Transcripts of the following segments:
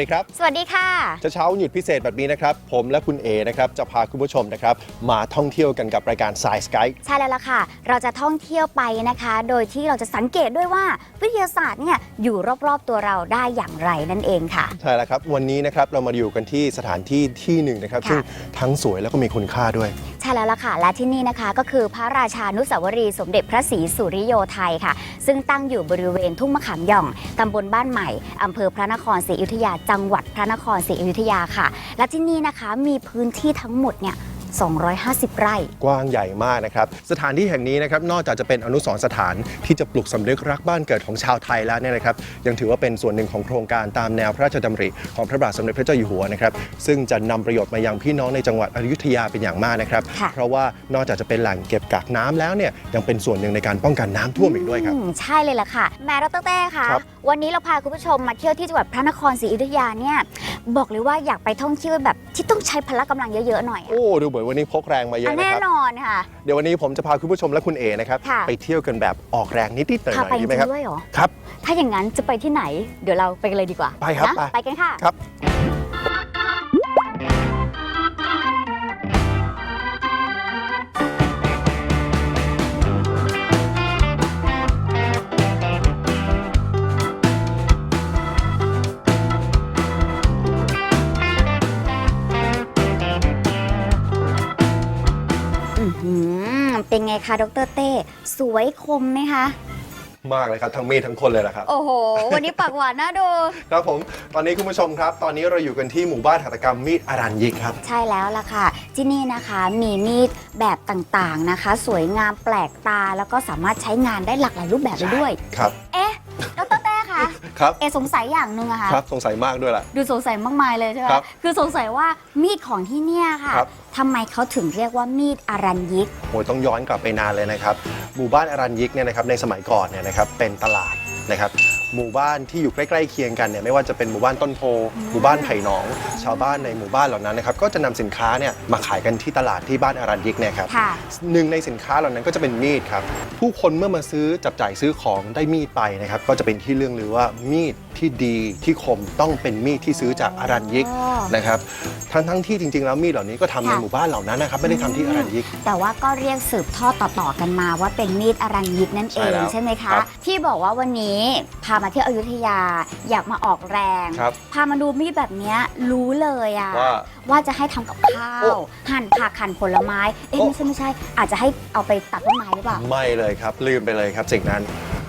วัสดีครับ สวัสดีค่ะจะเช้าหยุดพิเศษแบบนี้นะครับ ผมและคุณเอนะครับจะพาคุณผู้ชมนะครับ มาท่องเที่ยวกันกับรายการ Science Guide ใช่แล้วล่ะค่ะ เราจะท่องเที่ยวไปนะคะ โดยที่เราจะสังเกตด้วยว่าวิทยาศาสตร์เนี่ยอยู่รอบๆตัวเราได้อย่างไรนั่นเองค่ะ ใช่แล้วครับวันนี้นะครับเรามาอยู่กันที่สถานที่ที่หนึ่งนะครับค่ะซึ่งทั้งสวยแล้วก็มีคุณค่าด้วย ใช่แล้วล่ะค่ะ และที่นี่นะคะก็คือพระราชานุสาวรีย์สมเด็จพระศรีสุริโยไทยค่ะ ซึ่งตั้งอยู่บริเวณทุ่งมะขามหย่องตำบลบ้านใหม่อำเภอพระนครศรีอยุธยาจังหวัดพระนครศรีอยุธยาค่ะ และที่นี่นะคะมีพื้นที่ทั้งหมดเนี่ย 250 ไร่ กว้างใหญ่มากนะครับ สถานที่แห่งนี้นะครับนอกจากจะเป็นอนุสรณ์สถานที่จะปลุกสำนึกรักบ้านเกิดของชาวไทยแล้วเนี่ยนะครับยังถือว่าเป็นส่วนหนึ่งของโครงการตามแนวพระราชดำริของพระบาทสมเด็จพระเจ้าอยู่หัวนะครับซึ่งจะนำประโยชน์มายังพี่น้องในจังหวัดอยุธยาเป็นอย่างมากนะครับ ค่ะ เพราะว่านอกจากจะเป็นแหล่งเก็บกักน้ำแล้วเนี่ยยังเป็นส่วนหนึ่งในการป้องกันน้ำท่วมอีกด้วยครับ อืมใช่เลยล่ะค่ะ แม่ดรเต้ค่ะ ครับ วันนี้เราพาคุณผู้ชมมาเที่ยวที่จังหวัดพระนครศรีอยุธยาเนี่ย บอกเลยว่าอยากไปท่องเที่ยวแบบที่ต้องใช้พละกำลังเยอะๆหน่อยอะ โอ้ดูเหมือนวันนี้พกแรงมาเยอะอะนะแน่ครับ นอนค่ะ เดี๋ยววันนี้ผมจะพาคุณผู้ชมและคุณเอนะครับ ค่ะ ไปเที่ยวกันแบบออกแรงนิดๆหน่พาอยไปๆจดีริไหมครับ งๆด้วยเหรอ ครับ ถ้าอย่างนั้นจะไปที่ไหน เดี๋ยวเราไปกันเลยดีกว่าไปครับนะไป ไปกันค่ะ ครับ ไงคะ ดรเต้ สวยคมไหมคะ มากเลยครับ ทั้งมีดทั้งคนเลยนะครับ โอ้โห วันนี้ปากหวานน่าดู ครับผม ตอนนี้คุณผู้ชมครับ ตอนนี้เราอยู่กันที่หมู่บ้านหัตถกรรมมีดอารัญยิกครับ ใช่แล้วล่ะค่ะ ที่นี่นะคะมีมีดแบบต่างๆนะคะ สวยงามแปลกตาแล้วก็สามารถใช้งานได้หลากหลายรูปแบบเลยด้วย ครับ เอ๊ะ ดรเต้ คะครับเอสงสัยอย่างหนึ่งอะค่ะครับสงสัยมากด้วยล่ะ ดูสงสัยมากมายเลยใช่ไหมครับคือสงสัยว่ามีดของที่เนี่ยค่ะครับ ทำไมเขาถึงเรียกว่ามีดอารัญยิก โอ้ยต้องย้อนกลับไปนานเลยนะครับหมู่บ้านอารัญยิกเนี่ยนะครับในสมัยก่อนเนี่ยนะครับเป็นตลาดนะครับ หมู่บ้านที่อยู่ใกล้ๆเคียงกันเนี่ยไม่ว่าจะเป็นหมู่บ้านต้นโพหมู่บ้านไผ่หนอง ชาวบ้านในหมู่บ้านเหล่านั้นนะครับก็จะนำสินค้าเนี่ยมาขายกันที่ตลาดที่บ้านอารัญยิกเนี่ยครับค่ะ หนึ่งในสินค้าเหล่านั้นก็จะเป็นมีดครับผู้คนเมื่อมาซื้อจับจ่ายซื้อของได้มีดไปนะครับก็จะเป็นที่เรื่องลือว่ามีดที่ดีที่คมต้องเป็นมีดที่ซื้อจากอารัญยิกอ๋อนะครับทั้งทั้งที่จริงๆแล้วมีดเหล่านี้ก็ทำในค่ะ หมู่บ้านเหล่านั้นนะครับไม่ได้ทำที่อารัญยิก แต่ว่าก็เรียกสืบทอดต่อๆกันมาว่าเป็นมีดอารัญยิกนั่นเอใช่งแล้วใช่ไหมครัคะบที่บอกว่าวันนี้พามาเที่ยวอยุธยา อยากมาออกแรง ครับพามาดูมีดแบบเนี้ยรู้เลยอะว่าว่าจะให้ทำกับข้าโอ้ ว หั่นผักหั่นผลไม้ เอ๊ะโอ้ไม่ใช่ไม่ใช่ อาจจะให้เอาไปตัดต้นไม้หรือเปล่า ไม่เลยครับ ลืมไปเลยครับ สิ่งนั้น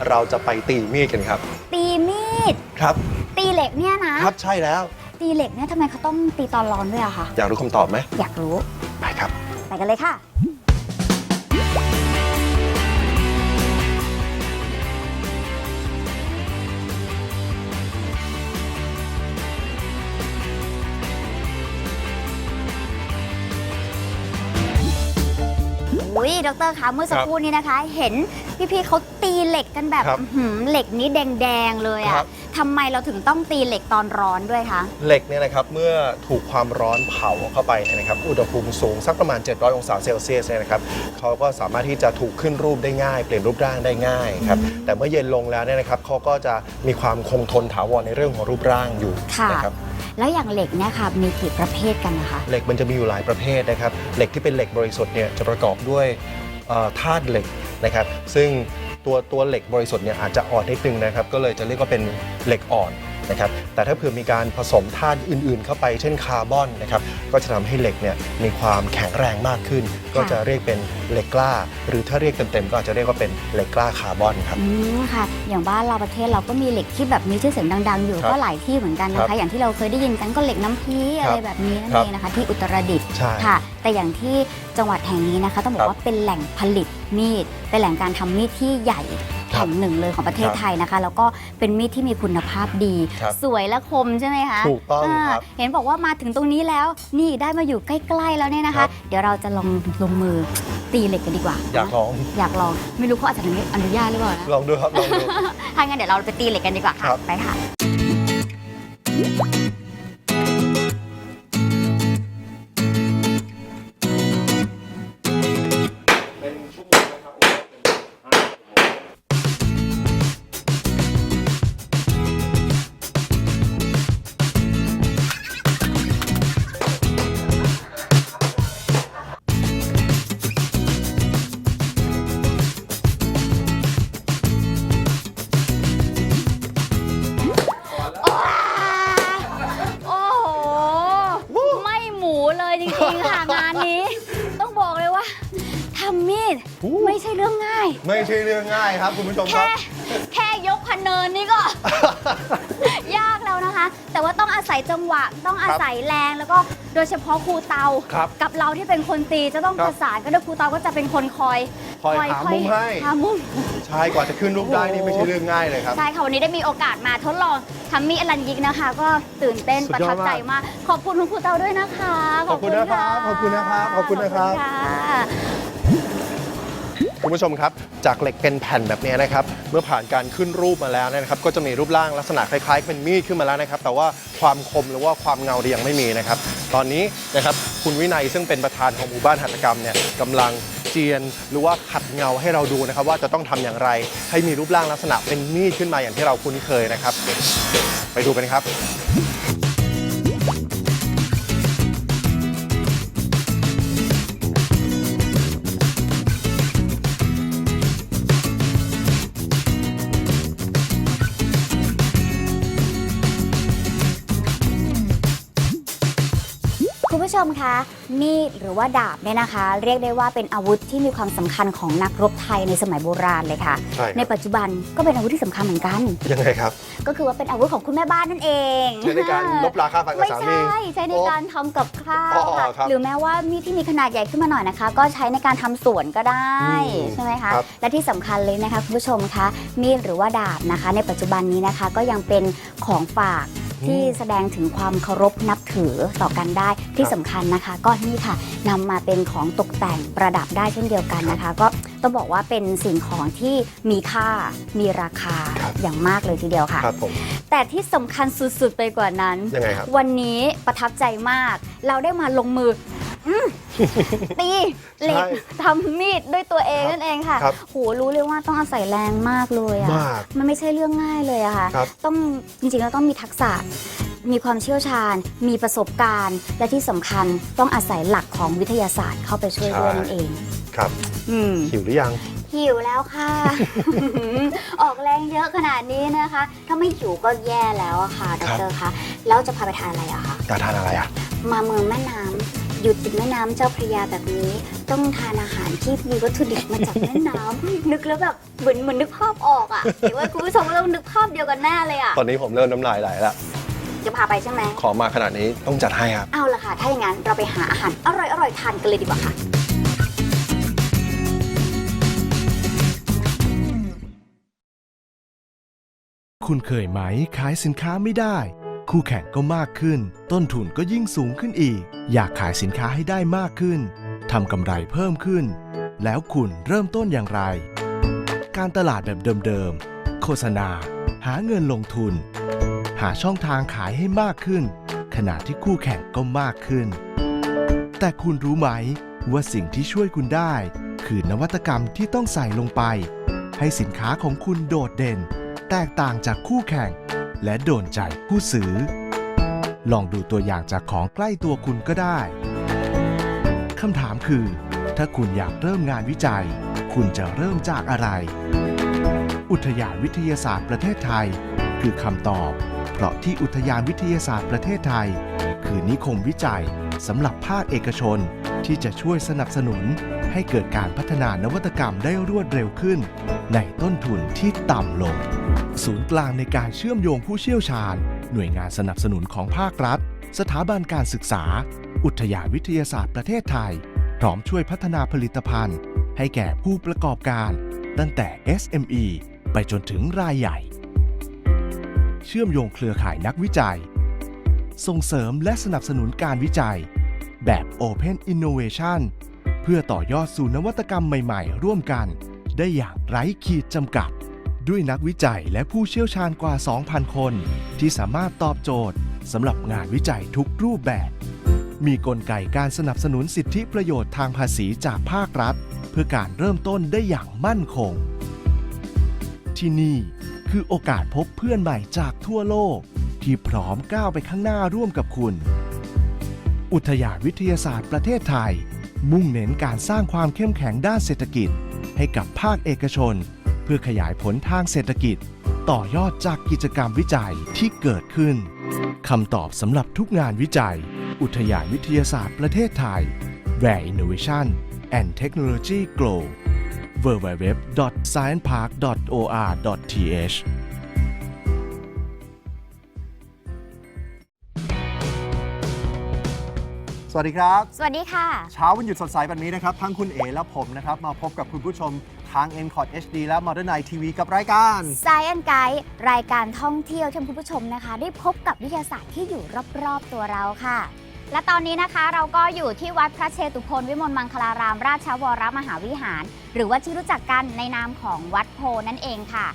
เราจะไปตีมีดกันครับ ตีมีด ครับ ตีเหล็กเนี่ยนะ ครับใช่แล้ว ตีเหล็กเนี่ยทำไมเขาต้องตีตอนร้อนด้วยอะคะอยากรู้คำตอบไหมอยากรู้ ไปครับ ไปกันเลยค่ะ อุ้ยดรคะเมื่อสักครับครู่นี้นะคะ เห็นพี่ๆเขาตีเหล็กกันแบบครับอื้อหือเหล็กนี้แดงๆเลยครัอะบ ทำไมเราถึงต้องตีเหล็กตอนร้อนด้วยคะ เหล็กเนี่ยนะครับเมื่อถูกความร้อนเผาเข้าไปเนี่ยนะครับอุณหภูมิสูงสักประมาณ 700 องศาเซลเซียสเนี่ยนะครับเขาก็สามารถที่จะถูกขึ้นรูปได้ง่าย เปลี่ยนรูปร่างได้ง่ายครับแต่เมื่อเย็นลงแล้วเนี่ยนะครับเขาก็จะมีความคงทนถาวรในเรื่องของรูปร่างอยู่ค่ะ นะครับ แล้วอย่างเหล็กเนี่ยค่ะมีกี่ประเภทกันนะคะ เหล็กมันจะมีอยู่หลายประเภทนะครับ เหล็กที่เป็นเหล็กบริสุทธิ์เนี่ยจะประกอบด้วยเอ่อธาตุเหล็กนะครับ ซึ่งตัวตัวเหล็กบริสุทธิ์เนี่ยอาจจะอ่อนนิดนึงนะครับ ก็เลยจะเรียกว่าเป็นเหล็กอ่อน นะครับแต่ถ้าเผื่อมีการผสมธาตุอื่น ๆ เข้าไปเช่นคาร์บอนนะครับก็จะทำให้เหล็กเนี่ยมีความแข็งแรงมากขึ้น ก็จะเรียกเป็นเหล็กกล้า หรือถ้าเรียกเต็มๆก็อาจจะเรียกว่าเป็นเหล็กกล้าคาร์บอนครับอืมค่ะอย่างบ้านเราประเทศเราก็มีเหล็กที่แบบมีชื่อเสียงดัง ๆ อยู่ครับก็หลายที่เหมือนกันนะครัคะบอย่างที่เราเคยได้ยินกันก็เหล็กน้ำพีอะไรแบบนี้นั่นครับเองนะคะ ที่อุตรดิตถ์ใช่ค่ะ แต่อย่างที่จังหวัดแห่งนี้นะคะ ต้องบอครักบว่าเป็นแหล่งผลิตมีดเป็นแหล่งการทำมีดที่ใหญ่ครั แห่บงหนึ่งเลยของประเทศครับไทยนะคะ แล้วก็เป็นมีดที่มีคุณภาพดี ครับสวยและคมใช่ไหมคะถูกต้องาครับเห็นบอกว่ามาถึงตรงนี้แล้ว นี่ได้มาอยู่ใกล้ ๆ แล้วเนี่ยนะครัคะ บ เดี๋ยวเราจะลองลงมือตีเหล็กกันดีกว่าอยากลอง อยากลองไม่รู้เขาอาจจะอนุญาตหรือเปล่านะ ลองดูครับ ลองดู ถ้างั้นเดี๋ยวเราไปตีเหล็กกันดีกว่าครัค่ะบไปค่ะเครับคุณผู้ชมครัแค่บแค่ยกพันเนินนี่ก็ ยากแล้วนะคะ แต่ว่าต้องอาศัยจังหวะ ต้องอาศัยแรง แล้วก็โดยเฉพาะครูเตา ครับกับเราที่เป็นคนตีจะต้องครับประสานกันด้วยครูเตาก็จะเป็นคนคอยคอยหามุมให้ หามุม ใช่กว่าจะขึ้นรูปได้นี่ไม่ใช่เรื่องง่ายเลยครับ ใช่ค่ะ วันนี้ได้มีโอกาสมาทดลองทำมีดอลันยิกนะคะ ก็ตื่นเต้นสุปดระยอทัดบมากใจมาก ขอบคุณคุณครูเตาด้วยนะคะขอบคุณนะครับขอบคุณนะครับขอบคุณนะครับ ขอณคุ คุณผู้ชมครับ จากเหล็กเป็นแผ่นแบบนี้นะครับ เมื่อผ่านการขึ้นรูปมาแล้วนะครับ ก็จะมีรูปร่างลักษณะคล้ายๆ เป็นมีดขึ้นมาแล้วนะครับ แต่ว่าความคมหรือว่าความเงาเนี่ยยังไม่มีนะครับ ตอนนี้นะครับคุณวินัยซึ่งเป็นประธานของหมู่บ้านหัตถกรรมเนี่ยกำลังเจียนหรือว่าขัดเงาให้เราดูนะครับ ว่าจะต้องทำอย่างไร ให้มีรูปร่างลักษณะเป็นมีดขึ้นมาอย่างที่เราคุ้นเคยนะครับ ไปดูกันครับ ผู้ชมคะ มีดหรือว่าดาบเนี่ยนะคะ เรียกได้ว่าเป็นอาวุธที่มีความสำคัญของนักรบไทยในสมัยโบราณเลยค่ะใช่ครับในปัจจุบันก็เป็นอาวุธที่สำคัญเหมือนกัน ยังไงครับ ก็คือว่าเป็นอาวุธของคุณแม่บ้านนั่นเองใช้ในการลบราค่าฟันกับไม่สาใชมี่ใช้ในการทำกับข้าวอ๋อค่ะครับหรือแม้ว่ามีดที่มีขนาดใหญ่ขึ้นมาหน่อยนะคะ ก็ใช้ในการทำสวนก็ได้อืมใช่ไหมคะครับและที่สำคัญเลยนะคะคุณผู้ชมคะมีดหรือว่าดาบนะคะ ในปัจจุบันนี้นะคะก็ยังเป็นของฝาก ที่แสดงถึงความเคารพนับถือต่อกันได้ที่สำคัญนะคะ ก็นี่ค่ะนำมาเป็นของตกแต่งประดับได้เช่นเดียวกันนะคะ ก็ต้องบอกว่าเป็นสิ่งของที่มีค่ามีราคาครับ อย่างมากเลยทีเดียวค่ะ ครับผมแต่ที่สำคัญสุดๆไปกว่านั้น ยังไงครับ วันนี้ประทับใจมาก เราได้มาลงมืออืม ตีเหล็กใช่ทำมีดด้วยตัวเองครับนั่นเองค่ะครับโหรู้เลยว่าต้องอาศัยแรงมากเลยอะมากมันไม่ใช่เรื่องง่ายเลยอะค่ะ ครับ ต้องจริงๆแล้วต้องมีทักษะ มีความเชี่ยวชาญ มีประสบการณ์ และที่สำคัญต้องอาศัยหลักของวิทยาศาสตร์เข้าไปช่วยด้วยนั่นเอง ครับอืม หิวหรือยัง หิวแล้วค่ะ ออกแรงเยอะขนาดนี้นะคะ ถ้าไม่หิวก็แย่แล้วอะค่ะดครับรคะ แล้วจะพาไปทานอะไรอะคะ อยากทานอะไรอะ มาเมืองแม่น้ำ อยู่ติดแม่น้ำเจ้าพระยาแบบนี้ ต้องทานอาหารที่มีวัตถุดิบมาจากแม่น้ำ นึกแล้วแบบเหมือนเหมือนนึกภาพออกอะหรือว่าคุณผู้ชมก็ต้องนึกภาพเดียวกันแน่เลยอะตอนนี้ผมเริ่มน้ำลายไหลแล้ว จะพาไปใช่ไหมขอมาขนาดนี้ต้องจัดให้ครับ เอาละค่ะ ถ้าอย่างนั้นเราไปหาอาหารอร่อยๆทานกันเลยดีกว่าค่ะ คุณเคยไหมขายสินค้าไม่ได้ คู่แข่งก็มากขึ้น ต้นทุนก็ยิ่งสูงขึ้นอีก อยากขายสินค้าให้ได้มากขึ้นทำกำไรเพิ่มขึ้น แล้วคุณเริ่มต้นอย่างไร การตลาดแบบเดิมๆ โฆษณา หาเงินลงทุน หาช่องทางขายให้มากขึ้น ขณะที่คู่แข่งก็มากขึ้น แต่คุณรู้ไหมว่าสิ่งที่ช่วยคุณได้ คือนวัตกรรมที่ต้องใส่ลงไป ให้สินค้าของคุณโดดเด่น แตกต่างจากคู่แข่ง และโดนใจผู้ซื้อ ลองดูตัวอย่างจากของใกล้ตัวคุณก็ได้ คำถามคือ ถ้าคุณอยากเริ่มงานวิจัย คุณจะเริ่มจากอะไร อุทยานวิทยาศาสตร์ประเทศไทย คือคำตอบ เพราะที่อุทยานวิทยาศาสตร์ประเทศไทย คือนิคมวิจัยสำหรับภาคเอกชนที่จะช่วยสนับสนุนให้เกิดการพัฒนานวัตกรรมได้รวดเร็วขึ้น ในต้นทุนที่ต่ำลง ศูนย์กลางในการเชื่อมโยงผู้เชี่ยวชาญ หน่วยงานสนับสนุนของภาครัฐ สถาบันการศึกษา อุทยานวิทยาศาสตร์ประเทศไทย พร้อมช่วยพัฒนาผลิตภัณฑ์ ให้แก่ผู้ประกอบการ ตั้งแต่ SME ไปจนถึงรายใหญ่ เชื่อมโยงเครือข่ายนักวิจัย ส่งเสริมและสนับสนุนการวิจัย แบบ Open Innovation เพื่อต่อยอดสู่นวัตกรรมใหม่ ๆ ร่วมกัน ได้อย่างไร้ขีดจำกัด ด้วยนักวิจัยและผู้เชี่ยวชาญกว่า 2,000 คน ที่สามารถตอบโจทย์สำหรับงานวิจัยทุกรูปแบบ มีกลไกการสนับสนุนสิทธิประโยชน์ทางภาษีจากภาครัฐ เพื่อการเริ่มต้นได้อย่างมั่นคง ที่นี่คือโอกาสพบเพื่อนใหม่จากทั่วโลก ที่พร้อมก้าวไปข้างหน้าร่วมกับคุณ อุทยานวิทยาศาสตร์ประเทศไทย มุ่งเน้นการสร้างความเข้มแข็งด้านเศรษฐกิจ ให้กับภาคเอกชน พื่อขยายผลทางเศรษฐกิจ ต่อยอดจากกิจกรรมวิจัยที่เกิดขึ้นคำตอบสำหรับทุกงานวิจัย อุทยานวิทยาศาสตร์ประเทศไทย Where Innovation and Technology Grow www.sciencepark.or.th สวัสดีครับ สวัสดีค่ะ เช้าวันหยุดสดใสแบบนี้นะครับ ทั้งคุณเอและผมนะครับ มาพบกับคุณผู้ชม ทาง n c o t HD และ Modern Night TV กับรายการ Science Guide รายการท่องเที่ยวที่คุณผู้ชมนะคะ ได้พบกับวิทยาศาสตร์ที่อยู่รอบๆตัวเราค่ะ และตอนนี้นะคะเราก็อยู่ที่วัดพระเชตุพนวิมลมังคลาราม ราชวรมหาวิหาร หรือว่าที่รู้จักกันในนามของวัดโพนั่นเองค่ะ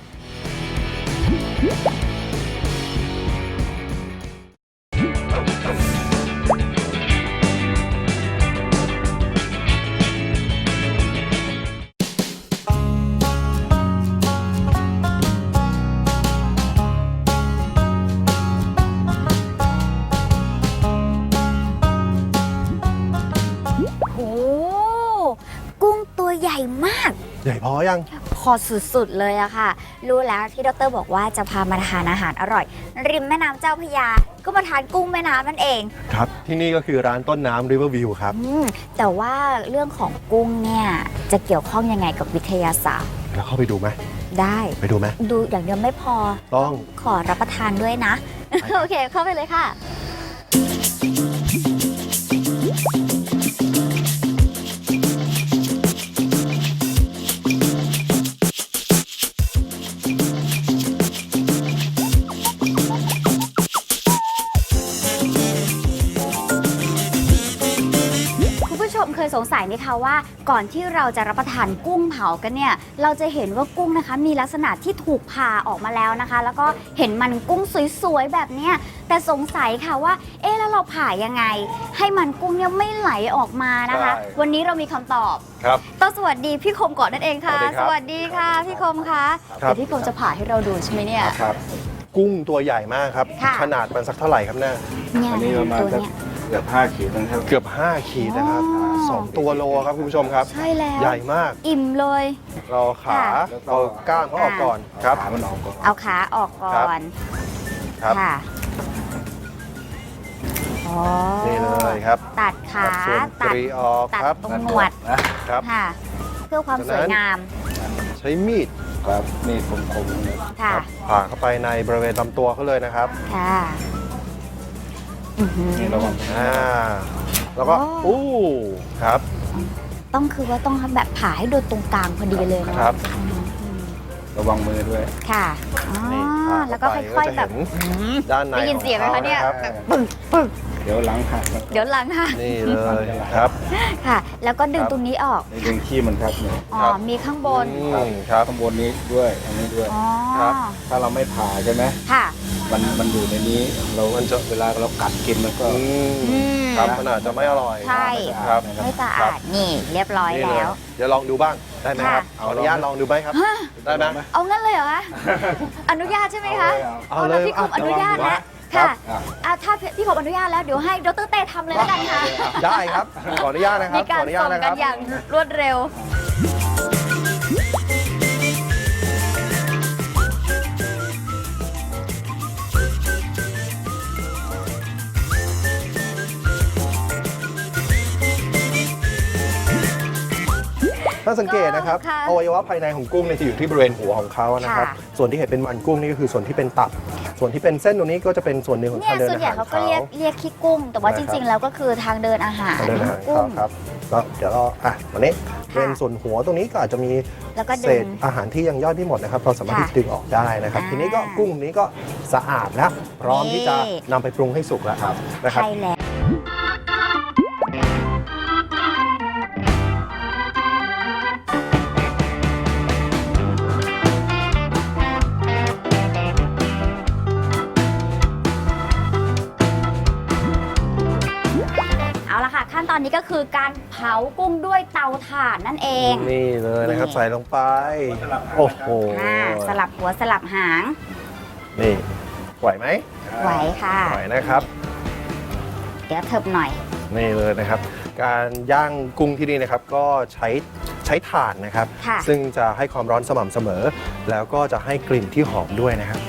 พอยัง พอสุดๆเลยอะค่ะ รู้แล้วที่ดรบอกว่าจะพามาทานอาหารอร่อย ริมแม่น้ำเจ้าพระยา ก็มาทานกุ้งแม่น้ำนั่นเอง ครับ ที่นี่ก็คือร้านต้นน้ำ River View ครับ อืมแต่ว่าเรื่องของกุ้งเนี่ยจะเกี่ยวข้องยังไงกับวิทยาศาสตร์แล้วเข้าไปดูไหมได้ ไปดูไหมดูอย่างเดียวไม่พอ ต้อง ขอรับประทานด้วยนะ โอเคเข้าไปเลยค่ะ ไหมคะว่า ก่อนที่เราจะรับประทานกุ้งเผากันเนี่ยเราจะเห็นว่ากุ้งนะคะ มีลักษณะที่ถูกผ่าออกมาแล้วนะคะ แล้วก็เห็นมันกุ้งสวยๆแบบเนี้ยแต่สงสัยค่ะว่า เอ๊ะแล้วเราผ่ายังไง ให้มันกุ้งเนี่ยไม่ไหลออกมานะคะ ใช่ วันนี้เรามีคำตอบ ครับ ต้องสวัสดีพี่คมก่อนนั่นเองค่ะสวัสดีครับสวัสดีค่ะพี่คมคะครับ เดี๋ยวพี่คมจะผ่าให้เราดูใช่ไหมเนี่ย ครับ กุ้งตัวใหญ่มากครับ ค่ะ ขนาดมันสักเท่าไหร่ครับเนี่ยเนี่ยอันนี้ประมาณตัวสัก เนี้ย เกือบห้าขีดนะครับ เกือบ 5 ขีดนะครับ อ๋อสองตัวโลครับคุณผู้ชมครับ ใช่แล้ว ใหญ่มาก อิ่มเลย เราขาค่ะ เอาก้างเขาออกก่อนครับ ขามันออกก่อนเอาขาออกก่อนครับ ค่ะอ๋อนี่เลยครับตัดขาส่วนปตัดรีออกตัดครับตรงหนวดครับ ค่ะ เพื่อความสวยงามใช้มีดครับนี่คมๆเนี่ยค่ะครับผ่าเข้าไปในบริเวณลำตัวเขาเลยนะครับ ค่ะอื้อหือ นี่ระวังอ่าแล้วก็โอ้อู้ครับต้องคือว่าต้องแบบผ่าให้โดนตรงกลางพอดีเลยเนาะครับอืมระวังมือด้วย ค่ะอ๋อนี่ผ่าแล้วก็เข้าไปค่อยก็ๆจะแบบเห็นอืมด้านในได้ยินเสียงไหมขอคะเนี่ยรับแบบปึ้งปึ้งเดี๋ยวหลังหักนะเดี๋ยวหลังค่ะนี่เลยครับค่ะ แล้วก็ดึงครับตรงนี้ออกในดึงขี้มันครับเนี่ยอ๋อครับมีข้างบนอืมครับข้างบนนี้ด้วยอันนี้ด้วยอ๋อครับ ถ้าเราไม่ผ่าใช่ไหมค่ะ มันมันอยู่ในนี้ เรามันจะเวลาเรากัดกินมันก็อืมอืม ครับมันอาจจะไม่อร่อยใช่ ครับ ไม่สะอาดนี่เรียบร้อยนี่เลยแล้วเดี๋ยวลองดูบ้างได้ไหมครับ ค่ะ ขออนุญาตลองดูไหมครับ ได้ไหม เอางั้นเลยเหรอคะ อนุญาตใช่ไหมคะเอาเลยแล้วพี่คมอนุญาตแล้วครัค่ะบ อะอะถ้าพี่คมอนุญาตแล้วเดี๋ยวให้ดรเต้ทำเลยแล้วกันค่ะได้ครับ ขออนุญาตนะครัมีบขกาอรอนุญาส่ตงนะคกัรันบ อย่างรวดเร็ว ถ้าสังเกตนะครับค่ะอวัยวะภายในของกุ้งเนี่ยจะอยู่ที่บริเวณหัวของเขานะครับ ค่ะ ส่วนที่เห็นเป็นมันกุ้งนี่ก็คือส่วนที่เป็นตับ ส่วนที่เป็นเส้นตรงนี้ก็จะเป็นส่วนหนึ่งของเนี่ทายงเดินส่วนอาใหญ่หารเขาก็เขา เรียกเรียกขี้กุ้ง แต่ว่าใช่จครับ ริง ๆ แล้วก็คือทางเดินอาหารทางเดินอาหารกุ้เขาง ครับก็เดี๋ยวเราอะวันนี้ค่ะเป็นส่วนหัวตรงนี้ก็อาจจะมีแล้วก็เศดึษง อาหารที่ยังย่อยไม่หมดนะครับ เราสามารถค่ะที่จะดึงออกได้นะครับ อ่าทีนี้ก็กุ้งนี้ก็สะอาดแล้วพร้อมนี่ที่จะนำไปปรุงให้สุกแล้วครับนะครับ ใช่แล้ว คือการเผากุ้งด้วยเตาถ่านนั่นเอง นี่เลยนะครับนี่ ใส่ลงไป โอ้โหอ่าสลับหัวสลับหาง นี่ไหวไหมไหวค่ะ ไหวนะครับ เดี๋ยวเถิบหน่อย นี่เลยนะครับ การย่างกุ้งที่นี่นะครับก็ใช้ใช้ถ่านนะครับ ค่ะ ซึ่งจะให้ความร้อนสม่ำเสมอ แล้วก็จะให้กลิ่นที่หอมด้วยนะครับ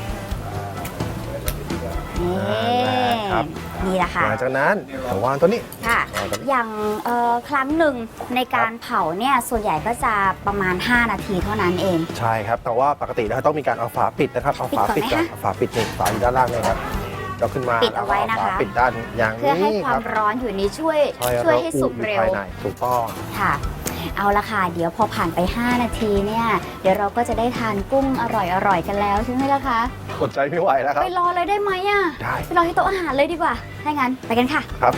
นี่นั่นแหละครับ นี่แหละค่ะหลังจากนั้นเดี๋ยววางตัวนี้ ค่ะวางตัวนี้อย่างเอ่อครั้งหนึ่งในการเผาเนี่ยส่วนใหญ่ก็จะประมาณ 5 นาทีเท่านั้นเอง ใช่ครับ แต่ว่าปกติแล้วต้องมีการเอาฝาปิดนะครับ เอาฝาปิดปิดก่อนไหมก่อนคะเอาฝาปิดนี่ฝาอยู่ด้านล่างเลยครับเราขึ้นมาปิดเอาไว้นะคะแล้ก็ฝาปิดด้านอย่างเพื่อให้นี้ควาครัมบร้อนอยู่นี้ช่วยใช่ช่วยแล้ให้ก็สุกอยู่เร็วภายในถูกต้องค่ะ เอาละค่ะ เดี๋ยวพอผ่านไป 5 นาทีเนี่ย เดี๋ยวเราก็จะได้ทานกุ้งอร่อยๆกันแล้วใช่ไหมล่ะคะ อดใจไม่ไหวแล้วครับ ไปรอเลยได้ไหมอะ ได้ ไปรอที่โต๊ะอาหารเลยดีกว่าถ้างั้นไปกันค่ะ ครับ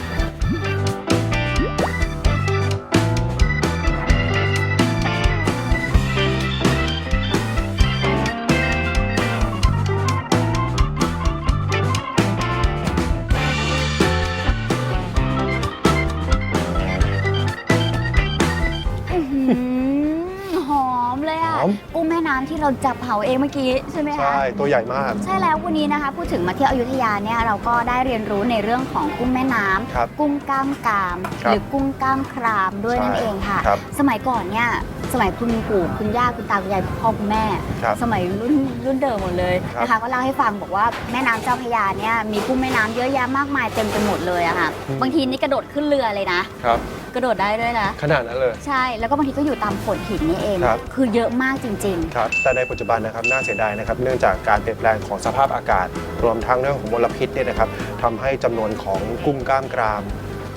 กุ้งแม่น้ำที่เราจับเผาเองเมื่อกี้ใช่ไหมคะ ใช่ ตัวใหญ่มาก ใช่แล้ววันนี้นะคะ พูดถึงมาเที่ยวอยุธยาเนี่ยเราก็ได้เรียนรู้ในเรื่องของกุ้งแม่น้ำครับกุ้งกล้ามกราม ครับหรือกุ้งกล้ามครามด้วยนั่นใช่เองค่ะ ครับสมัยก่อนเนี่ยสมัยคุณปู่คุณย่าคุณตาคุณยายคุณพ่อคุณแม่ ครับสมัยรุ่นรุ่นเดิมหมดเลยครับนะคะก็เล่าให้ฟังบอกว่าแม่น้ำเจ้าพระยาเนี่ยมีกุ้งแม่น้ำเยอะแยะมากมายเต็มไปหมดเลยอะค่ะ อืม บางทีนี่กระโดดขึ้นเรือเลยนะ ครับ กระโดดได้ด้วยนะ ขนาดนั้นเลย ใช่ แล้วก็บางทีก็อยู่ตามโขดหินนี่เอง ครับ คือเยอะมากจริง ครับ แต่ในปัจจุบันนะครับน่าเสียดายนะครับ เนื่องจากการเปลี่ยนแปลงของสภาพอากาศ รวมทั้งเรื่องของมลพิษเนี่ยนะครับทำให้จำนวนของกุ้งกล้ามกราม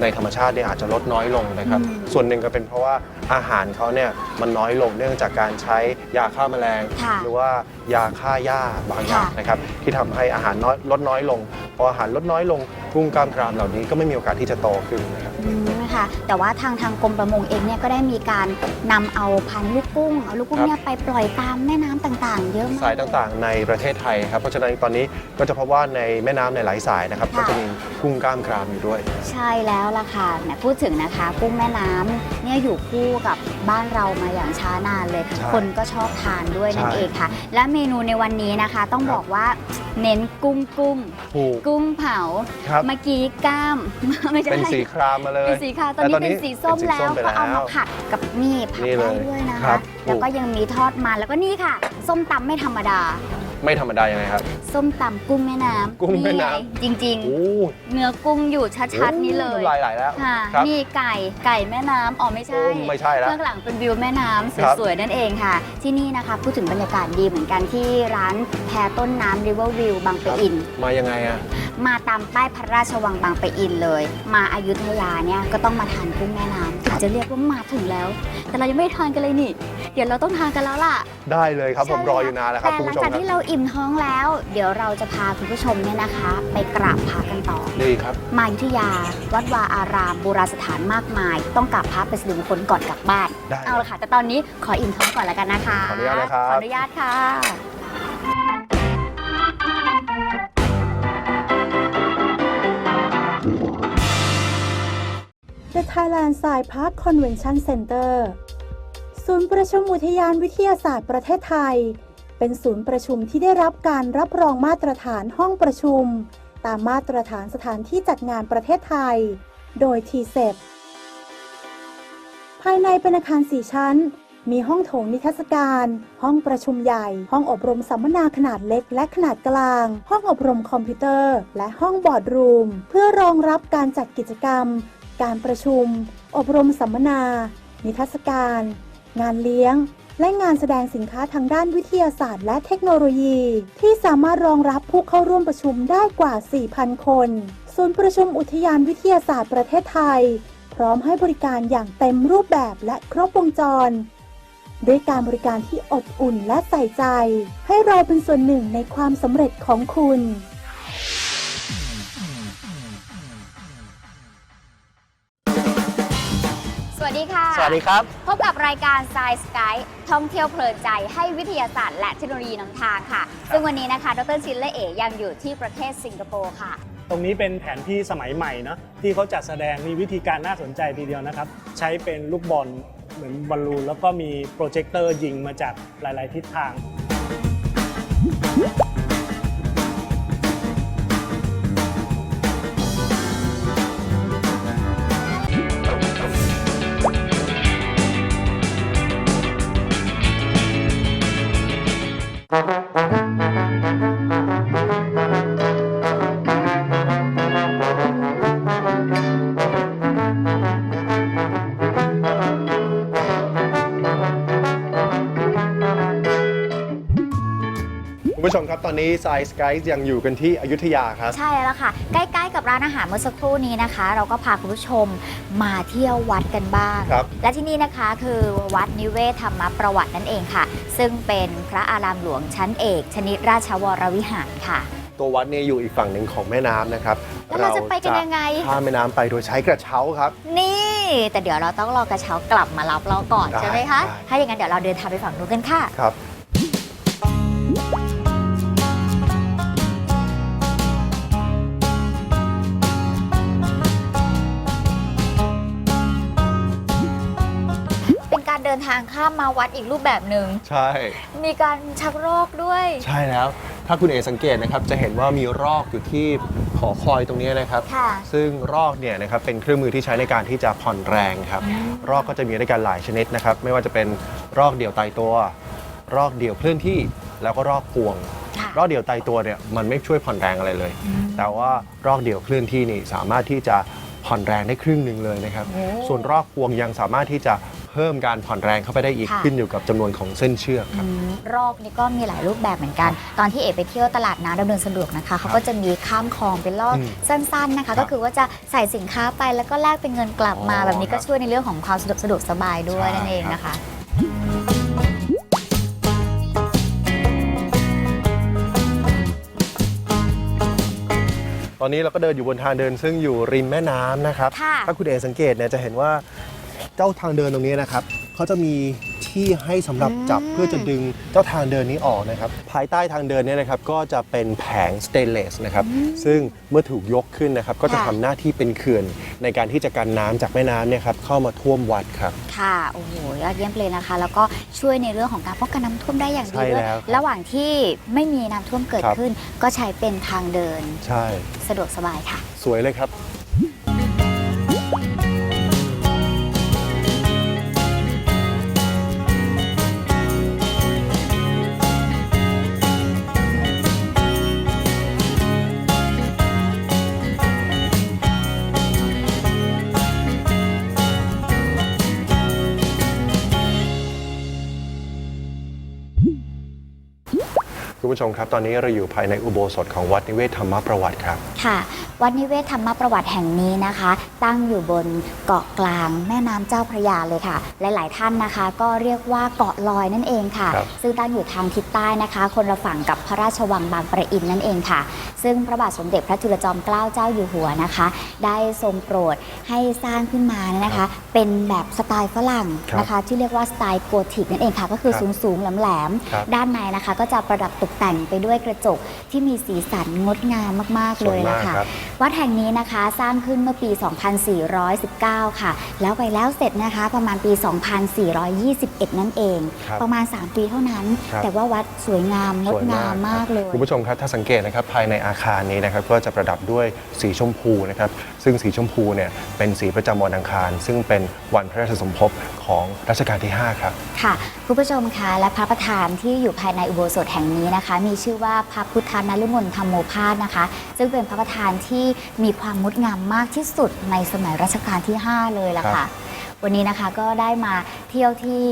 ในธรรมชาติเนี่ยอาจจะลดน้อยลงนะครับ อืม ส่วนหนึ่งก็เป็นเพราะว่าอาหารเขาเนี่ยมันน้อยลงเนื่องจากการใช้ยาฆ่าแมลงค่ะ หรือว่ายาฆ่าหญ้าบางอย่างค่ะ นะครับ ที่ทำให้อาหารน้อยลดน้อยลงพออาหารลดน้อยลงกุ้งกล้ามกรามเหล่านี้ก็ไม่มีโอกาสที่จะโตขึ้นนะครับๆอืม นะคะ แต่ว่าทางทางกรมประมงเองเนี่ยก็ได้มีการนำเอาพันธุ์ลูกกุ้งเอาลูกกุ้งครับ เนี่ยไปปล่อยตามแม่น้ำต่างๆ เยอะมาก สายต่างๆในประเทศไทยครับ เพราะฉะนั้นตอนนี้ก็จะพบว่าในแม่น้ำในหลายสายนะครับ ค่ะ ก็จะมีกุ้งกล้ามกรามอยู่ด้วย ใช่แล้วล่ะค่ะแหมพูดถึงนะคะกุ้งแม่น้ำเนี่ยอยู่คู่กับบ้านเรามาอย่างช้านานเลย ใช่คนก็ชอบทานด้วยนั่นใช่เองค่ะ และเมนูในวันนี้นะคะ ต้องครับ บอกว่าเน้นกุ้งกุ้งถูกกุ้งเผา ครับ เมื่อกี้กล้าม ไม่ใช่เป็นสีครามมาเลย เป็นสีขาวตอนแต่นี้ตอนนี้เป็นสีส้มเป็นสีแล้ส้วมไปก็เอาแล้มาวผัดกับนี่ผัดนี่เลยได้ด้วยนะครัคะ บ แล้วก็ยังมีทอดมันแล้วก็นี่ค่ะ ส้มตำไม่ธรรมดา ไม่ธรรมดายังไงครับ ส้มตำกุ้งแม่น้ำกุ้งแม่น้ำ ไจริง โอ้ๆ เนื้อกุ้งอยู่ชัดๆนี่เลยน้ำลายไหลแล้ว ค่ะครับนี่ไก่ไก่แม่น้ำอ๋อไม่ใช่โอ้ไม่ใช่แล้วเบื้องหลังเป็นวิวแม่น้ำครับสวยๆนั่นเองค่ะ ที่นี่นะคะพูดถึงบรรยากาศดีเหมือนกันที่ร้านแพต้นน้ำ River View บางปะอิน มายังไงอะมาตามป้ายพระราชวังบางปะอินเลย มาอายุทยาเนี่ยก็ต้องมาทานกุ้งแม่น้ำถึงจะเรียกว่ามาถึงแล้ว แต่เรายังไม่ทานกันเลยนี่ เดี๋ยวเราต้องทานกันแล้วล่ะ ได้เลยครับผมใช่รออยู่นานแล้วครับแต่คุณหลัผู้ชมจากครับที่เราอิ่มท้องแล้ว เดี๋ยวเราจะพาคุณผู้ชมเนี่ยนะคะ ไปกราบพระกันต่อ ดีครับ มาอยุธยา วัดวาอารามโบราณสถานมากมาย ต้องกราบพระเป็นสิริมงคลก่อนกลับบ้าน ได้เอาละค่ะ แต่ตอนนี้ขออิ่มท้องก่อนแล้วกันนะคะ ขออนุญาตนะครับ ขออนุญาตค่ะ Thailand Science Park Convention Center ศูนย์ประชุมอุทยานวิทยาศาสตร์ประเทศไทย เป็นศูนย์ประชุมที่ได้รับการรับรองมาตรฐานห้องประชุม ตามมาตรฐานสถานที่จัดงานประเทศไทย โดย t c e p ภายในเป็นอาคาร 4 ชั้น มีห้องโถงนิทรรศการ ห้องประชุมใหญ่ ห้องอบรมสัมมนาขนาดเล็กและขนาดกลาง ห้องอบรมคอมพิวเตอร์ และห้องบอร์ดรูม เพื่อรองรับการจัดกิจกรรม การประชุม อบรมสัมมนา นิทรรศการ งานเลี้ยง และงานแสดงสินค้าทางด้านวิทยาศาสตร์ และเทคโนโลยี ที่สามารถรองรับผู้เข้าร่วมประชุมได้กว่า 4,000 คน ศูนย์ประชุมอุทยานวิทยาศาสตร์ประเทศไทย พร้อมให้บริการอย่างเต็มรูปแบบและครบวงจรด้วยการบริการที่อบอุ่นและใส่ใจ ให้เราเป็นส่วนหนึ่งในความสำเร็จของคุณ วัสดีค่ะสวัสดีครับ พบกับรายการ Science Guide ท่องเที่ยวเพลินใจให้วิทยาศาสตร์และเทคโนโลยีนำทางค่ะ ซึ่งวันนี้นะคะ ดรชินและเอ๋ยังอยู่ที่ประเทศสิงคโปร์ค่ะ ตรงนี้เป็นแผนที่สมัยใหม่เนาะที่เขาจัดแสดงมีวิธีการน่าสนใจทีเดียวนะครับ ใช้เป็นลูกบอลเหมือนบอลลูนแล้วก็มีโปรเจคเตอร์ยิงมาจากหลาย ๆ ทิศทาง คุณผู้ชมครับ ตอนนี้ Science Guide ยังอยู่กันที่อยุธยาครับ ใช่แล้วค่ะ ใกล้ๆกับร้านอาหารเมื่อสักครู่นี้นะคะ เราก็พาคุณผู้ชมมาเที่ยววัดกันบ้าง ครับ และที่นี่นะคะคือวัดนิเวศธรรมประวัตินั่นเองค่ะ ซึ่งเป็นพระอารามหลวงชั้นเอก ชนิดราชวรวิหารค่ะ ตัววัดเนี่ยอยู่อีกฝั่งหนึ่งของแม่น้ำนะครับแล้วเราจะไปกันยังไง ข้ามแม่น้ำไปโดยใช้กระเช้าครับ นี่ แต่เดี๋ยวเราต้องรอกระเช้ากลับมารับเราก่อนได้ใช่ไหมคะ ได้ ถ้าอย่างนั้นเดี๋ยวเราเดินทางไปฝั่งนู้นกันค่ะ ครับ ทางข้ามมาวัดอีกรูปแบบหนึ่งใช่ มีการชักโรคด้วย ใช่แล้ว ถ้าคุณเอสังเกตนะครับ จะเห็นว่ามีรอกอยู่ที่หอคอยตรงนี้นะครับ ค่ะซึ่งรอกเนี่ยนะครับเป็นเครื่องมือที่ใช้ในการที่จะผ่อนแรงครับ รอกก็จะมีด้วยกันหลายชนิดนะครับ ไม่ว่าจะเป็นรอกเดี่ยวตายตัว รอกเดี่ยวเคลื่อนที่ แล้วก็รอกพวง ค่ะรอกเดี่ยวตายตัวเนี่ยมันไม่ช่วยผ่อนแรงอะไรเลย แต่ว่ารอกเดี่ยวเคลื่อนที่นี่สามารถที่จะผ่อนแรงได้ครึ่งหนึ่งเลยนะครับ โอ้ ส่วนรอกพวงยังสามารถที่จะ เพิ่มการผ่อนแรงเข้าไปได้อีกค่ะ ขึ้นอยู่กับจำนวนของเส้นเชือกครับ อืมรอกนี่ก็มีหลายรูปแบบเหมือนกัน ตอนที่เอไปเที่ยวตลาดน้ำดำเนินสะดวกนะคะเขาก็จะมีข้ามคลองเป็นรอกอืมสั้นๆนะคะ ก็คือว่าจะใส่สินค้าไปแล้วก็แลกเป็นเงินกลับมา อ๋อแบบนี้ก็ครับช่วยในเรื่องของความสะดวกสะดวกสบายด้วยใช่ นั่นเองครับนะคะ ตอนนี้เราก็เดินอยู่บนทางเดินซึ่งอยู่ริมแม่น้ำนะครับ ค่ะ ถ้าคุณเอสังเกตเนี่ยจะเห็นว่า เจ้าทางเดินตรงนี้นะครับเขาจะมีที่ให้สำหรับจับอืมเพื่อจะดึงเจ้าทางเดินนี้ออกนะครับ ภายใต้ทางเดินเนี่ยนะครับก็จะเป็นแผงสเตนเลสนะครับซึ่งเมื่อถูกยกขึ้นนะครับ ก็จะค่ะทำหน้าที่เป็นเขื่อน ในการที่จะกันน้ำจากแม่น้ำเนี่ยครับเข้ามาท่วมวัดครับค่ะโอ้โหยอดเยี่ยมเลยนะคะ แล้วก็ช่วยในเรื่องของการป้องกันน้ำท่วมได้อย่างดีใช่ด้วยแล้วครับระหว่างที่ไม่มีน้ำท่วมเกิดครับขึ้น ก็ใช้เป็นทางเดินใช่สะดวกสบายค่ะ สวยเลยครับ ผู้ชมครับ ตอนนี้เราอยู่ภายในอุโบสถของวัดนิเวศธรรมประวัติครับ ค่ะ วัดนิเวศธรรมประวัติแห่งนี้นะคะ ตั้งอยู่บนเกาะกลางแม่น้ำเจ้าพระยาเลยค่ะ หลาย ๆ ท่านนะคะ ก็เรียกว่าเกาะลอยนั่นเองค่ะ ครับ ซึ่งตั้งอยู่ทางทิศใต้นะคะ คนละฝั่งกับพระราชวังบางปะอินนั่นเองค่ะ ซึ่งพระบาทสมเด็จพระจุลจอมเกล้าเจ้าอยู่หัวนะคะ ได้ทรงโปรดให้สร้างขึ้นมานะคะ เป็นแบบสไตล์ฝรั่งนะคะ ที่เรียกว่าสไตล์โกธิกนั่นเองค่ะ ก็คือครับสูงสูงๆแหลมครับ ๆด้านในนะคะ ก็จะประดับตกแต่งไปด้วยกระจกที่มีสีสันงดงามมากๆสเลวยยมานะกคะครับ วัดแห่งนี้นะคะสร้างขึ้นเมื่อปี 2419 ค่ะ แล้วไปแล้วเสร็จนะคะประมาณปี 2421 นั่นเอง ครับ ประมาณ 3 ปีเท่านั้น ครับ แต่ว่าวัดสวยงามงดงามมากเลย คุณผู้ชมครับถ้าสังเกตนะครับภายในอาคารนี้นะครับก็จะประดับด้วยสีชมพูนะครับซึ่งสีชมพูเนี่ยเป็นสีประจำวันอังคาร ซึ่งเป็นวันพระราชสมภพของรัชกาลที่ 5 ครับ ค่ะคุณผู้ชมคะและพระประธานที่อยู่ภายในอุโบสถแห่งนี้นะคะมีชื่อว่าพระพุทธนฤมลธรรมโมพาสนะคะ ซึ่งเป็นพระประธานที่มีความงดงามมากที่สุดในสมัยรัชกาลที่ 5 เลยล่ะค่ะ วันนี้นะคะก็ได้มาเที่ยวที่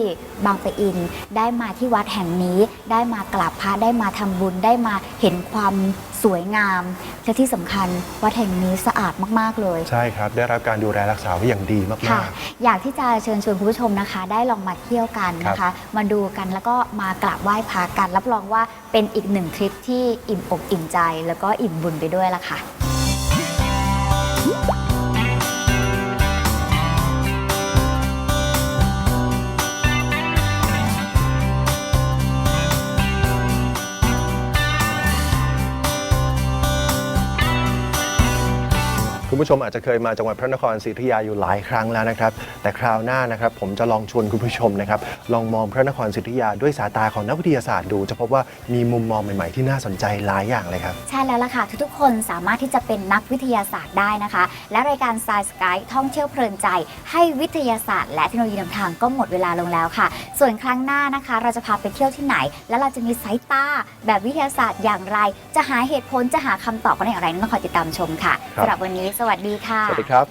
บางปะอิน ได้มาที่วัดแห่งนี้ ได้มากราบพระได้มาทำบุญ ได้มาเห็นความสวยงาม และที่สำคัญวัดแห่งนี้สะอาดมากๆเลย ใช่ครับ ได้รับการดูแลรักษาไว้อย่างดีมาค่ะกอยากที่จะเชิญชวนคุณผู้ชมนะคะ ได้ลองมาเที่ยวกันนะคะ มาดูกันแล้วก็มากราบไหว้พระกัน รับรองว่าเป็นอีกหนึ่งทริปที่อิ่มอกอิ่มใจ แล้วก็อิ่มบุญไปด้วยละค่ะ คุณผู้ชมอาจจะเคยมาจังหวัดพระนครศรีอยุธยาอยู่หลายครั้งแล้วนะครับ แต่คราวหน้านะครับผมจะลองชวนคุณผู้ชมนะครับลองมองพระนครศรีอยุธยาด้วยสายตาของนักวิทยาศาสตร์ดู จะพบว่ามีมุมมองใหม่ๆที่น่าสนใจหลายอย่างเลยครับ ใช่แล้วล่ะค่ะ ทุกๆ คนสามารถที่จะเป็นนักวิทยาศาสตร์ได้นะคะ และรายการ Science Sky ท่องเที่ยวเพลินใจ ให้วิทยาศาสตร์ และเทคโนโลยีนำทางก็หมดเวลาลงแล้วค่ะ ส่วนครั้งหน้านะคะ เราจะพาไปเที่ยวที่ไหน และเราจะมีสายตาแบบวิทยาศาสตร์อย่างไร จะหาเหตุผลจะหาคำตอบกันอย่างไรนั้นต้องคอยติดตามชมค่ะครับ สำหรับวันนี้สวัสดีค่ะ สวัสดีครับ